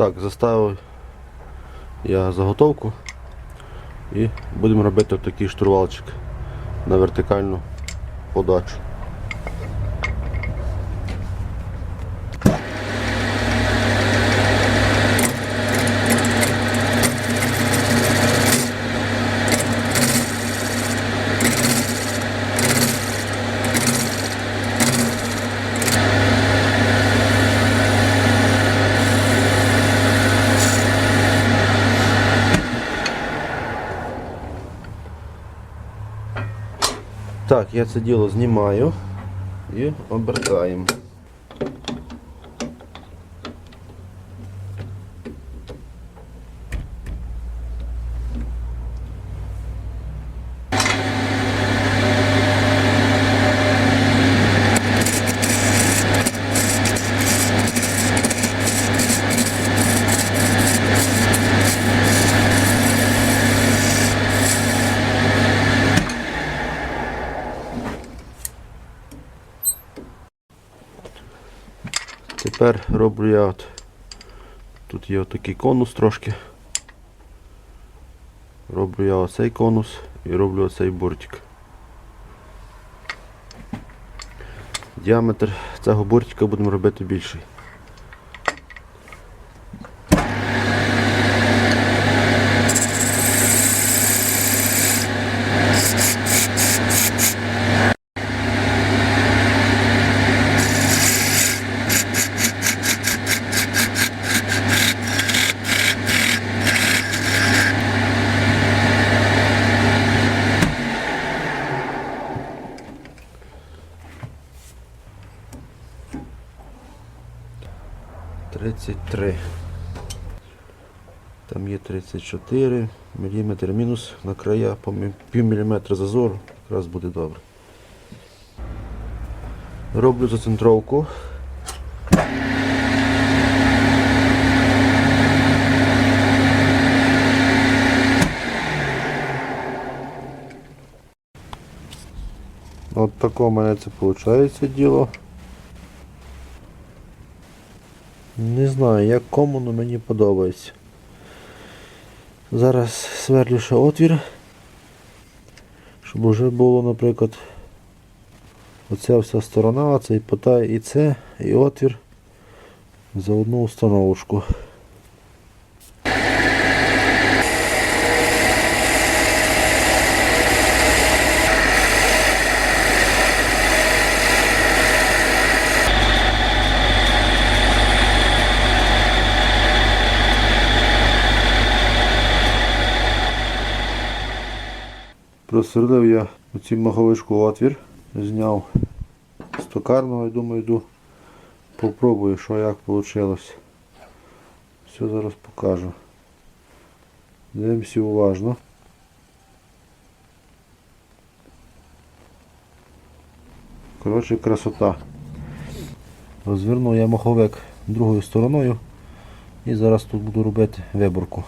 Так, заставив я заготовку і будемо робити такий штурвалчик на вертикальну подачу. Так, я це діло знімаю і обертаємо. Тепер роблю я от. Тут є отакий конус трошки. Роблю я оцей конус і роблю оцей бортик. Діаметр цього бортика будемо робити більший. Там є 34 мм мінус на края пів міліметра зазору, якраз буде добре. Роблю зацентровку. От таке у мене це виходить діло. Не знаю, як кому, але мені подобається. Зараз сверлю ще отвір, щоб вже було, наприклад, оця вся сторона, це і пота, і це, і отвір за одну установочку. Просверлив я оці маховичку отвір, зняв з токарного і думаю, йду попробую, що як вийшло. Все зараз покажу. Дивимося уважно. Коротше, красота. Розвернув я маховик другою стороною і зараз тут буду робити виборку.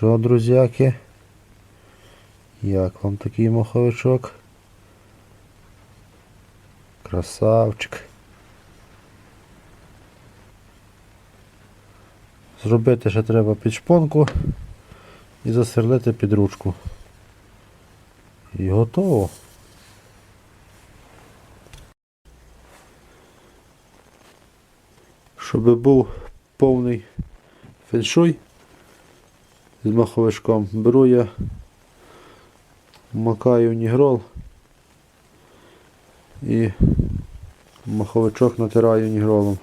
Що, друзяки? Як вам такий маховичок? Красавчик. Зробити ще треба під шпонку і засверлити під ручку. І готово. Щоб був повний феншуй з маховичком. Беру я, макаю нігрол і маховичок натираю нігролом.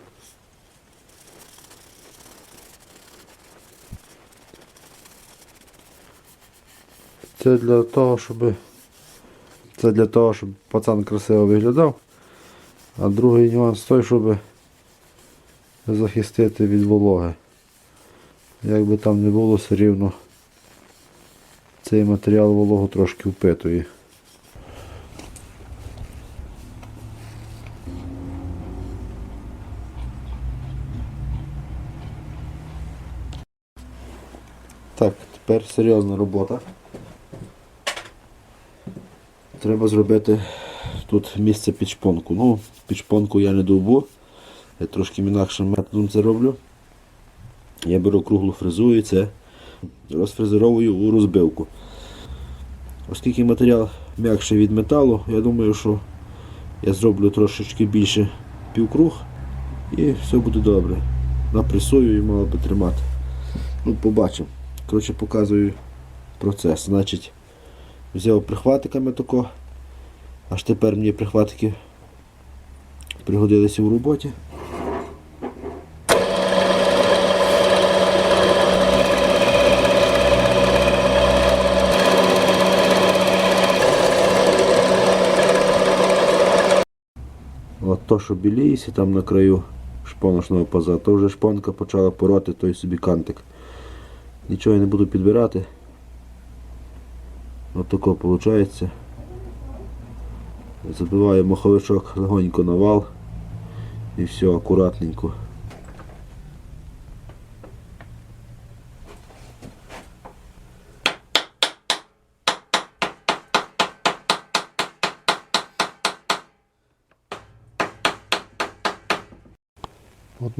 Це для того, щоб це для того, щоб пацан красиво виглядав. А другий нюанс той, щоб захистити від вологи. Як би там не було, все рівно цей матеріал вологу трошки впитує. Так, тепер серйозна робота. Треба зробити тут місце під шпонку. Ну, під шпонку я не довбу. Я трошки інакшим методом це роблю. Я беру круглу фрезу і це розфрезеровую у розбивку. Оскільки матеріал м'якший від металу, я думаю, що я зроблю трошечки більше півкруг і все буде добре. Напресую і мало би тримати. Ну, побачимо. Коротше, показую процес. Значить, взяв прихватиками тако. Аж тепер мені прихватики пригодилися у роботі. То, що біліється там на краю шпоночного паза, то вже шпонка почала пороти той собі кантик. Нічого я не буду підбирати. От тако виходить. Забиваю маховичок легонько на вал і все акуратненько.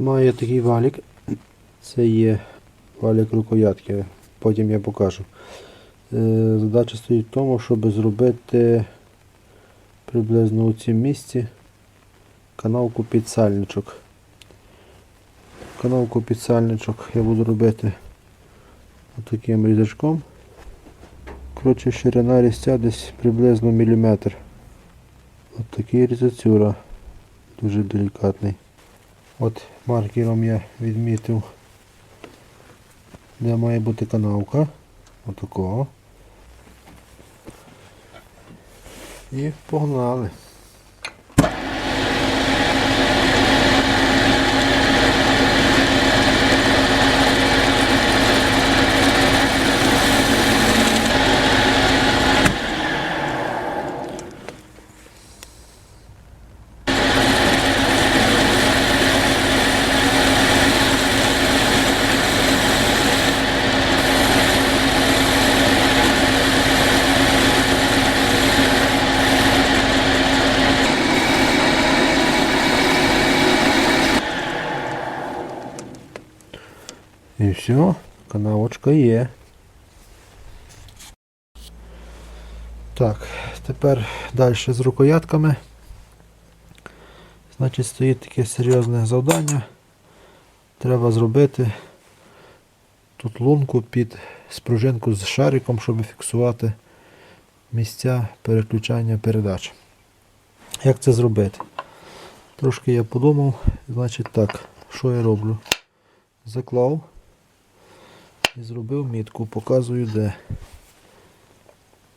Маю такий валік. Це є валік рукоятки, потім я покажу. Е, Задача стоїть в тому, щоб зробити приблизно у цім місці канавку під сальничок. Канавку під сальничок я буду робити отаким різачком. Коротше, ширина різця десь приблизно міліметр. От такий різацюра, дуже делікатний. От маркером я відмітив, де має бути канавка. Отакого. І погнали. І все, канавочка є. Так, тепер далі з рукоятками. Значить, стоїть таке серйозне завдання. Треба зробити тут лунку під спружинку з шариком, щоб фіксувати місця переключання передач. Як це зробити? Трошки я подумав, значить так, що я роблю? Заклав і зробив мітку, показую де.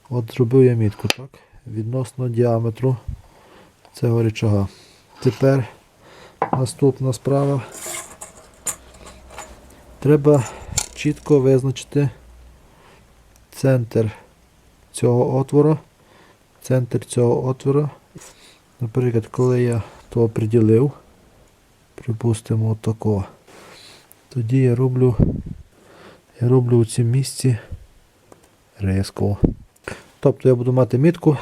От зробив я мітку, так? Відносно діаметру цього речага. Тепер наступна справа. Треба чітко визначити центр цього отвору. Центр цього отвору. Наприклад, коли я то оприділив, припустимо отако, тоді я роблю я роблю у цьому місці риску. Тобто я буду мати мітку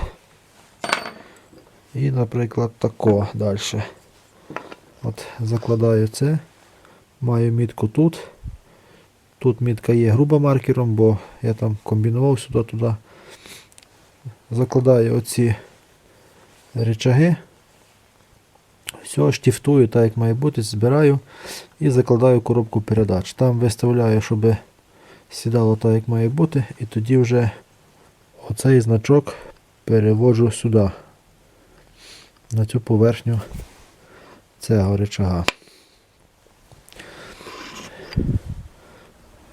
і, наприклад, тако далі. От Закладаю це, маю мітку тут. Тут мітка є груба маркером, бо я там комбінував сюди-туди. Закладаю оці речаги, Все, штифтую так, як має бути, збираю і закладаю коробку передач. Там виставляю, щоб сідало так, як має бути, і тоді вже оцей значок переводжу сюди, на цю поверхню цього речага.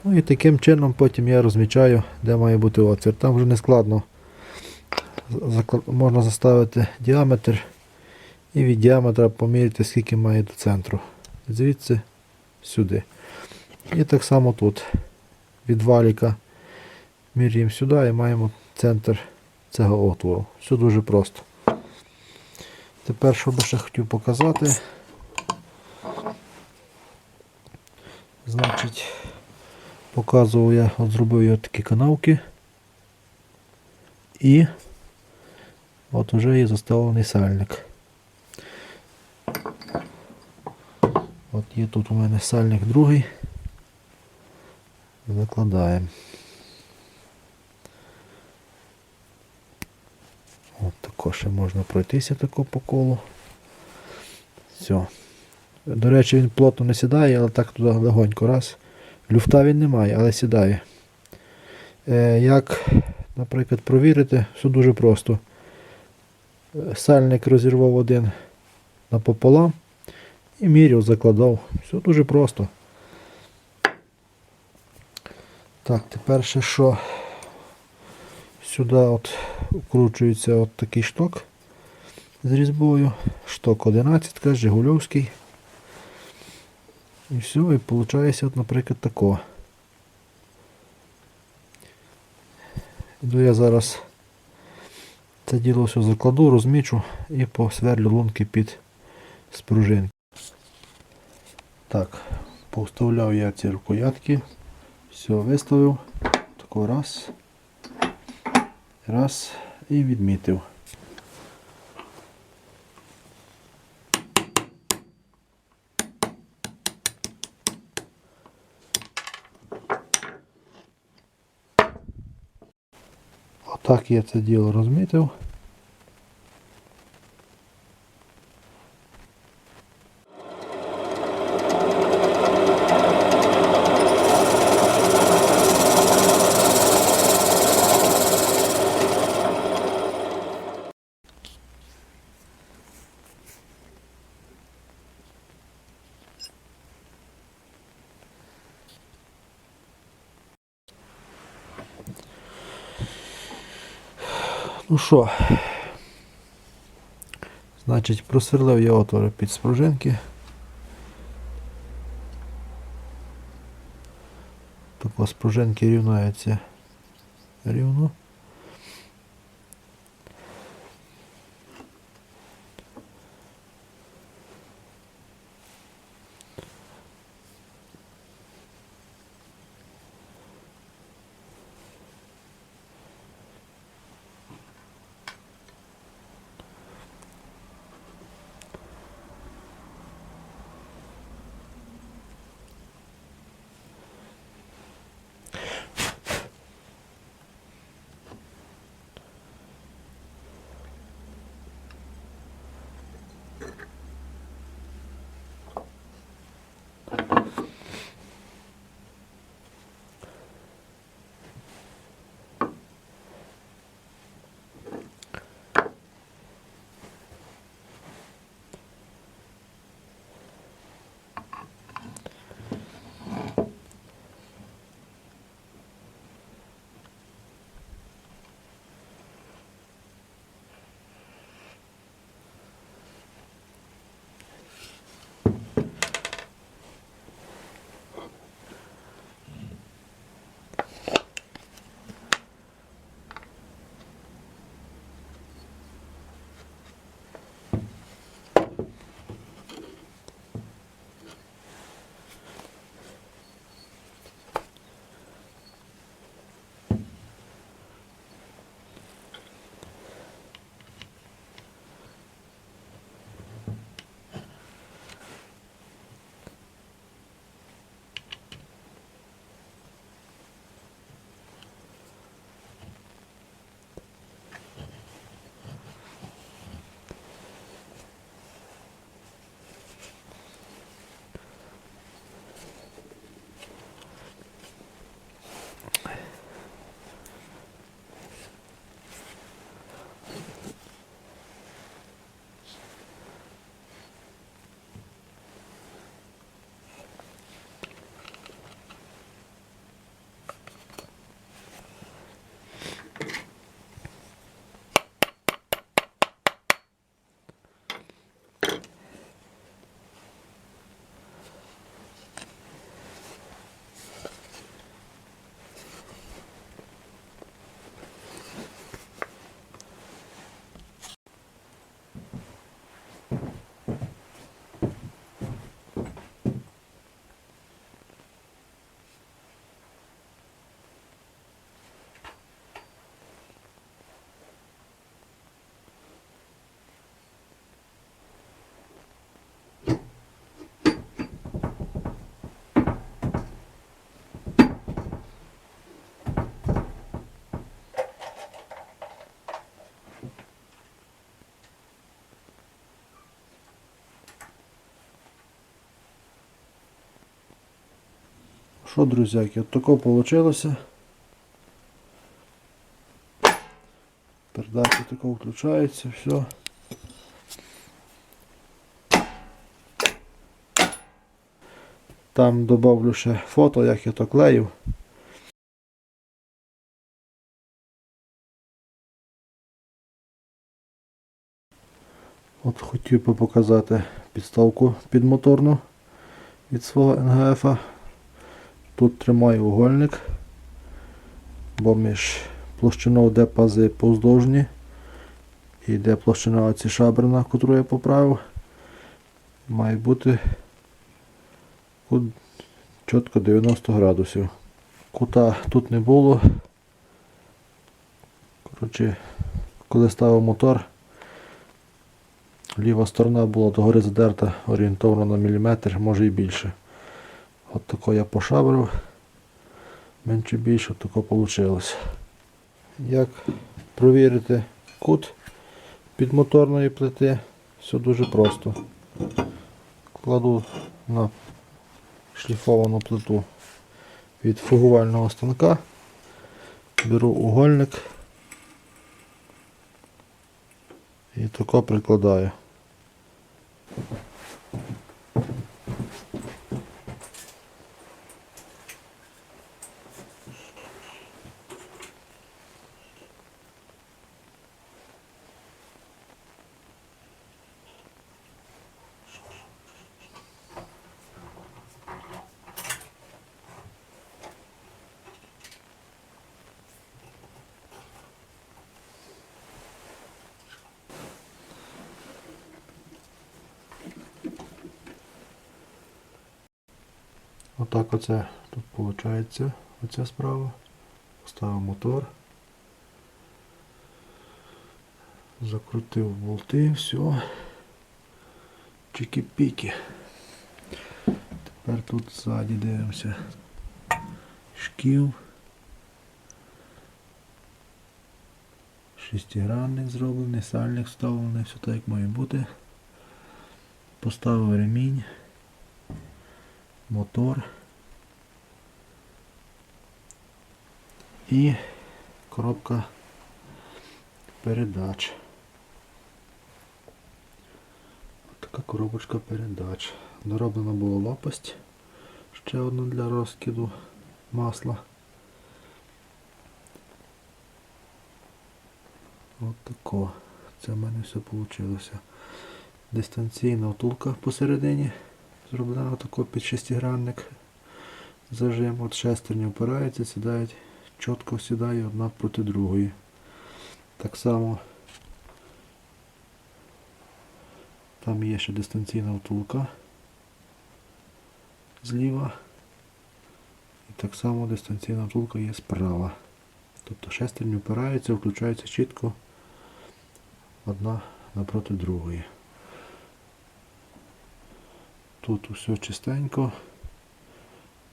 Ну і таким чином потім я розмічаю, де має бути отвір. Там вже не складно. Можна заставити діаметр і від діаметра поміряти, скільки має до центру. Звідси сюди. І так само тут. Від валіка міряємо сюди і маємо центр цього отвору. Все дуже просто. Тепер, що би ще хотів показати. Значить, показував я, от зробив я такі канавки. І от вже є заставлений сальник. От є тут у мене сальник другий. Закладаємо. От тако ще можна пройтися тако по колу. Все. До речі, він плотно не сідає, але так туди легонько раз. Люфта він не має, але сідає. Е, як, наприклад, провірити, все дуже просто. Сальник розірвав один напополам і міряв, закладав. Все дуже просто. Так, тепер ще що? Сюди от вкручується от такий шток з різьбою. Шток 11, Жигульовський. І все, і виходить, от, наприклад, тако. Іду я зараз це діло все закладу, розмічу і посверлю лунки під спружинки. Так, повставляв я ці рукоятки. Все, виставив. Тако раз. Раз. І відмітив. Отак я це діло розмітив. Ну що, значить, просверлив я отвори під спружинки. Тако спружинки рівняються рівно. Що, друзяки, от тако вийшло. Передача тако включається, все. Там добавлю ще фото, як я то клеїв. От хотів би показати підставку підмоторну від свого НГФ. -а. Тут тримаю угольник, бо між площиною де пази повздовжні і де площина оці шабрина, яку я поправив, має бути чітко 90 градусів. Кута тут не було. Коротше, коли ставив мотор, ліва сторона була догори задерта орієнтовно на міліметр, може і більше. От тако я пошабрив. Менше більше тако вийшло. Як провірити кут підмоторної плити, все дуже просто. Кладу на шліфовану плиту від фугувального станка, беру угольник і тако прикладаю. Отак оце тут виходить оця справа. Поставив мотор. Закрутив болти, все. Чики-піки. Тепер тут ззаді дивимося. Шків. Шестигранник зроблений, сальник вставлений, все так як має бути. Поставив ремінь мотор і коробка передач. Така коробочка передач. Дороблена була лопасть, ще одна для розкиду масла. От тако. Це в мене все вийшло. Дистанційна втулка посередині. Зроблено тако під шестигранник зажим. От шестерні опираються, сідають, чітко сідає одна проти другої. Так само там є ще дистанційна втулка зліва. І так само дистанційна втулка є справа. Тобто шестерні опираються, включаються чітко одна напроти другої. Тут усе чистенько.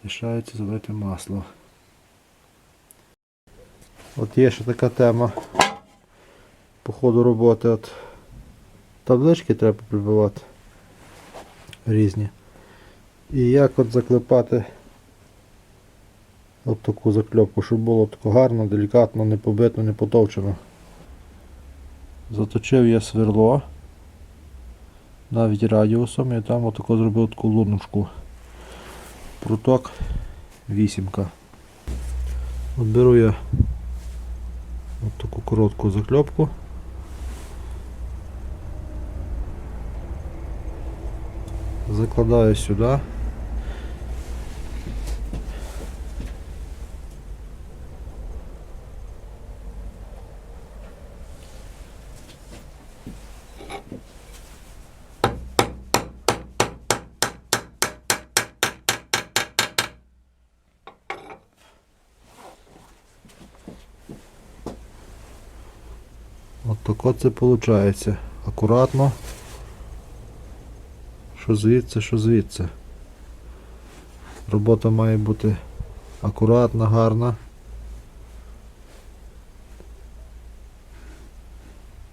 Лишається залити масло. От є ще така тема по ходу роботи. От таблички треба прибивати різні. І як от заклепати от таку закльопку, щоб було тако гарно, делікатно, не побито, не потовчено. Заточив я сверло навіть радіусом і там отако зробив таку луночку. Пруток вісімка. От беру я от таку коротку закльопку. Закладаю сюди. От це виходить. Акуратно. Що звідси, що звідси. Робота має бути акуратна, гарна.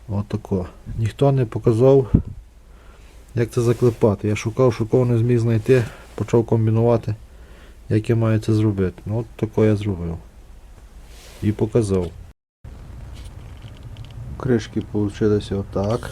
От тако. Ніхто не показав, як це заклепати. Я шукав, шукав, не зміг знайти, почав комбінувати, як я маю це зробити. Ну от тако я зробив. І показав. Кришки вийшли отак.